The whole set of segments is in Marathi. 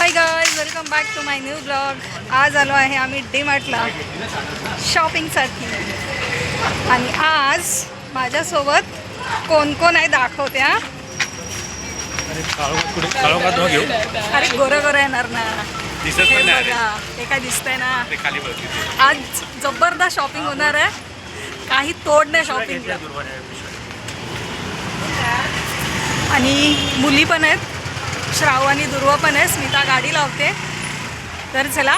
Hi guys welcome back to my new blog आज आलो आहे आम्ही डी मार्टला शॉपिंगसाठी आणि आज माझ्यासोबत कोण कोण आहे दाखवते हा? अरे घेऊ. अरे गोरं गोरं येणार ना. हे. बघा हे काय दिसतंय ना. आज जबरदस्त शॉपिंग होणार आहे. काही तोड नाही शॉपिंगला पिशव्या. आणि मुली पण आहेत. श्राव आणि दुर्वा पण आहे. स्मिता गाडी लावते. तर चला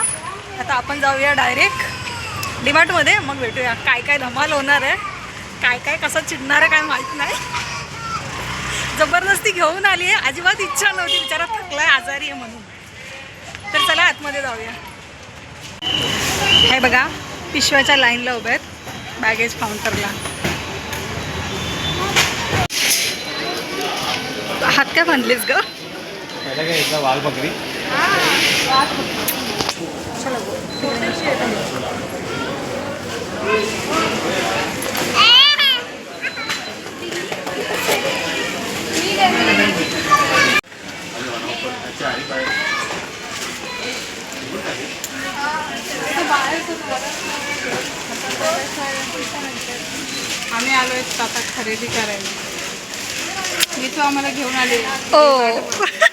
आता आपण जाऊया डायरेक्ट डिमार्टमध्ये. मग भेटूया. काय काय धमाल होणार आहे? काय काय कसं चिडणार आहे काय माहीत नाही. जबरदस्ती घेऊन आली आहे. अजिबात इच्छा नव्हती. बिचारा थकलाय आजारी आहे म्हणून. तर चला आतमध्ये जाऊया. हे बघा पिशव्याच्या लाईनला उभ्या आहेत. बॅगेज काउंटरला हात काय म्हणलीस ग? पहिला काय याचा वाल बकरी आम्ही आलो आहेत आता खरेदी करायला. मी तो आम्हाला घेऊन आले. ओ.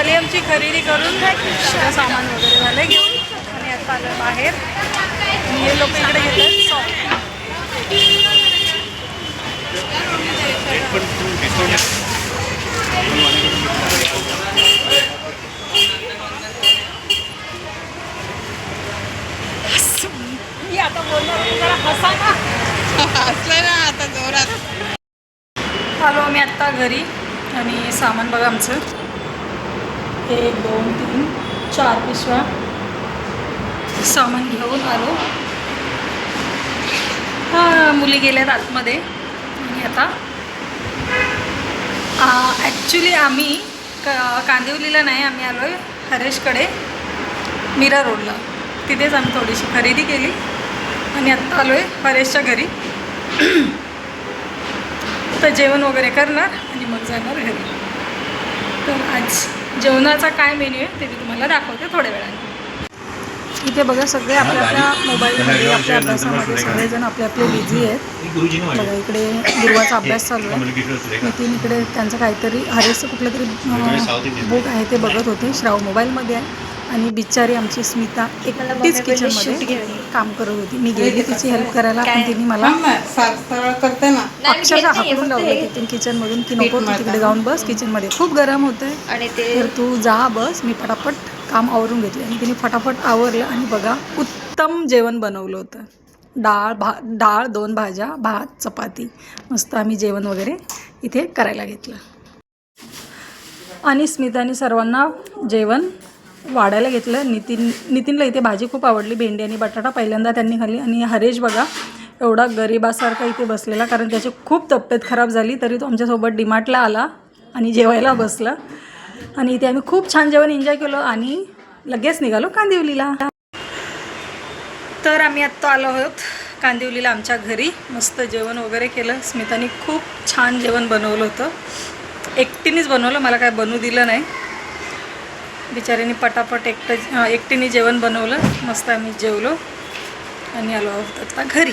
झाली आमची खरेदी करून. सामान वगैरे झालं घेऊन आणि आता आलं बाहेर. आणि हे लोक इकडे घेतात मी आता बोलणार नाही, जरा हसा ना. असलं ना आता जोरात. आलो आम्ही आत्ता घरी आणि सामान बघा आमचं. एक दोन तीन चार पिशव्या. सामान घेऊन आलो. हां मुली गेल्यात आतमध्ये. आणि आता ॲक्च्युली आम्ही क कांदिवलीला नाही आम्ही आलो आहे हरेशकडे मीरा रोडला. तिथेच आम्ही थोडीशी खरेदी केली. आणि आत्ता आलो आहे हरेशच्या घरी. तर जेवण वगैरे करणार आणि मग जाणार घरी. तर आज जेवणाचा काय मेन्यू आहे ते मी तुम्हाला दाखवते थोड्या वेळाने. इथे बघा सगळे आपल्या आपल्या मोबाईलमध्ये आपल्या अभ्यासामध्ये सगळेजण आपले आपले बिझी आहेत. बघा इकडे गुरुवाचा अभ्यास चालू आहे. नितीन इकडे त्यांचं काहीतरी हरेसचं कुठलं तरी बुक आहे ते बघत होते. श्राव मोबाईलमध्ये आहे. आणि बिचारी आमची स्मिता एकटीच किचनमध्ये काम करत होती. मी गेली तिची हेल्प करायला पण तिने मला करते ना. अक्षरशः हाकलून लावलं तिथून किचन मधून. की नको तू तिकडे जाऊन बस किचनमध्ये. खूप गरम होतंय. आणि तर तू जा बस मी पटापट काम आवरून घेतले. आणि तिने फटाफट आवरलं आणि बघा उत्तम जेवण बनवलं होतं. डाळ भा डाळ दोन भाज्या भात चपाती. मस्त आम्ही जेवण वगैरे इथे करायला घेतलं. आणि स्मिताने सर्वांना जेवण वाढायला घेतलं. नितीन नितीनला इथे भाजी खूप आवडली. भेंडी आणि बटाटा पहिल्यांदा त्यांनी खाल्ली. आणि हरेश बघा एवढा गरिबासारखा इथे बसलेला कारण त्याची खूप तब्येत खराब झाली तरी तो आमच्यासोबत डिमार्टला आला आणि जेवायला बसला. आणि इथे आम्ही खूप छान जेवण एन्जॉय केलं आणि लगेच निघालो कांदिवलीला. तर आम्ही आत्ता आलो आहोत कांदिवलीला आमच्या घरी. मस्त जेवण वगैरे केलं. स्मिताने खूप छान जेवण बनवलं होतं. एकटीनेच बनवलं. मला काय बनवू दिलं नाही. बिचारीने पटापट एकटं एकटीने जेवण बनवलं. मस्त आम्ही जेवलो आणि आलो आहोत आता घरी.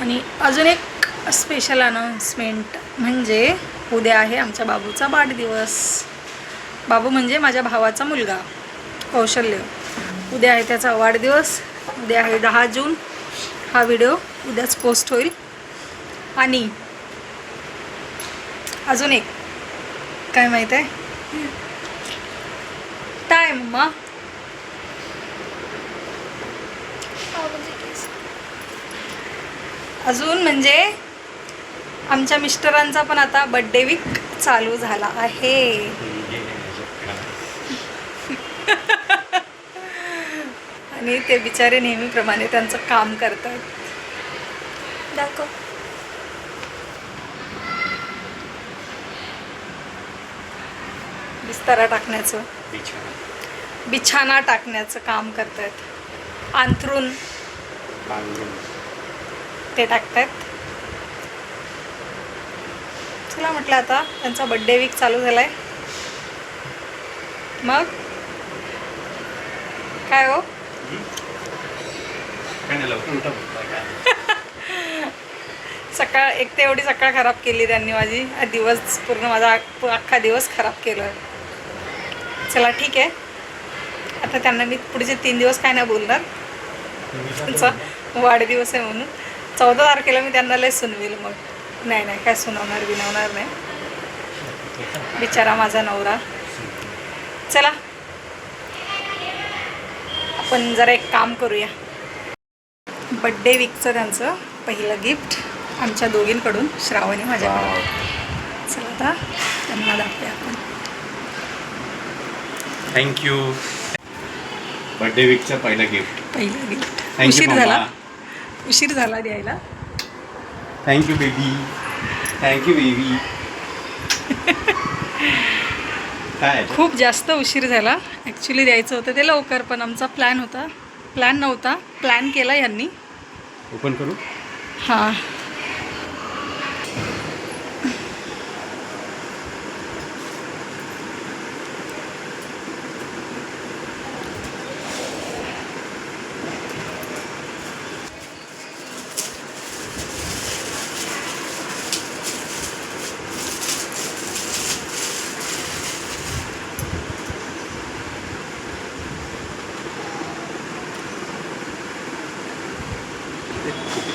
आणि अजून एक स्पेशल अनाऊन्समेंट म्हणजे उद्या आहे आमच्या बाबूचा वाढदिवस. बाबू म्हणजे माझ्या भावाचा मुलगा कौशल्य. उद्या आहे त्याचा वाढदिवस. उद्या आहे दहा जून. हा व्हिडिओ उद्याच पोस्ट होईल. आणि अजून एक. काय माहीत आहे? टाय मम्मा अजून म्हणजे आमच्या मिस्टरांचा पण आता बड्डे वीक चालू झाला आहे. आणि ते बिचारे नेहमीप्रमाणे त्यांचं काम करतात. दाखव. बिस्तारा टाकण्याचं. बिछाना. टाकण्याचं काम करतायत. अंथरून ते टाकतायत. चला म्हटलं आता त्यांचा बड्डे वीक चालू झालाय. मग? काय हो? सकाळ एक ते एवढी सकाळ खराब केली त्यांनी माझी. दिवस पूर्ण माझा अख- अख्खा दिवस खराब केला. चला ठीक आहे. आता त्यांना मी पुढचे तीन दिवस काय नाही बोलणार. त्यांचा वाढदिवस आहे म्हणून. चौदा तारखेला मी त्यांना लय सुनवेल मग. नाही नाही काय सुनावणार बिनवणार नाही. बिचारा माझा नवरा. चला. आपण जरा एक काम करूया. बड्डे वीकचं त्यांचं पहिलं गिफ्ट आमच्या दोघींकडून श्रावणी माझ्याकडून. चला आता त्यांना दाखवूया आपण. थँक्यू बर्थडे वीकचं पहिलं गिफ्ट पहिलं गिफ्ट थँक्यू उशीर झाला. उशीर झाला द्यायला. थँक्यू बेबी थँक्यू बेबी काय? खूप जास्त उशीर झाला. ॲक्च्युली द्यायचं होतं ते लवकर पण आमचा प्लॅन होता. प्लॅन नव्हता. प्लॅन केला यांनी. ओपन करू? हां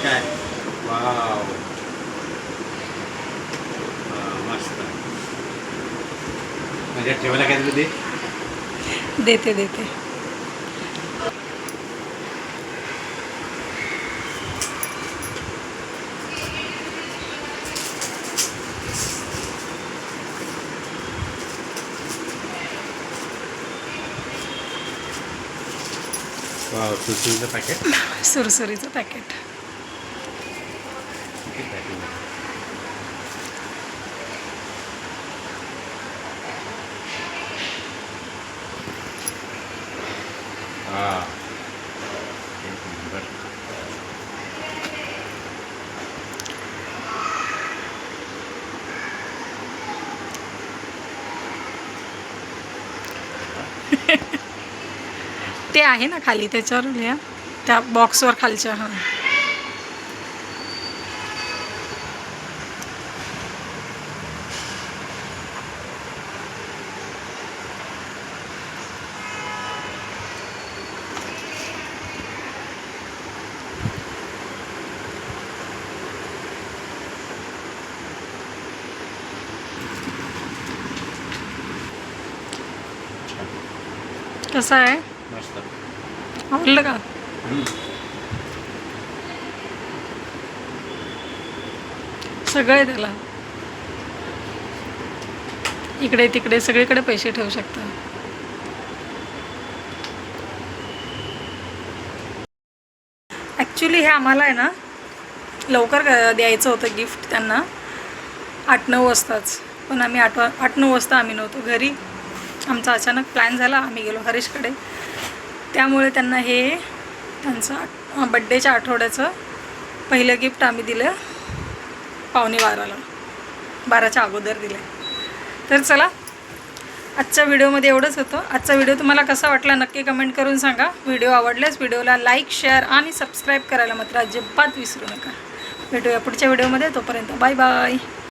काय वाव हा, मस्त म्हणजे ठेवायला काय ते? देते देते. सुसूचं पॅकेट सुरसुरीचं पॅकेट एक नंबर ते आहे ना खाली त्याच्यावर लिहा. त्या बॉक्सवर खालच्या हां. कसं आहे? आवडलं का. सगळं आहे त्याला. इकडे तिकडे सगळीकडे पैसे ठेवू शकता. ॲक्च्युली हे आम्हाला आहे ना लवकर द्यायचं होतं गिफ्ट त्यांना. आठ नऊ वाजताच. पण आम्ही आठ आठ नऊ वाजता आम्ही नव्हतो. घरी आमचा अचानक प्लॅन झाला आम्ही गेलो हरीशकडे. त्यामुळे त्यांना हे त्यांचं बड्डेच्या आठवड्याचं पहिलं गिफ्ट आम्ही दिलं पावणे बाराला. बाराच्या अगोदर दिले तर चला आजच्या व्हिडिओमध्ये एवढंच होतं. आजचा व्हिडिओ तुम्हाला कसा वाटला नक्की कमेंट करून सांगा. व्हिडिओ आवडल्यास व्हिडिओला लाईक शेअर आणि सबस्क्राईब करायला मात्र अजिबात विसरू नका. भेटूया पुढच्या व्हिडिओमध्ये. तोपर्यंत बाय बाय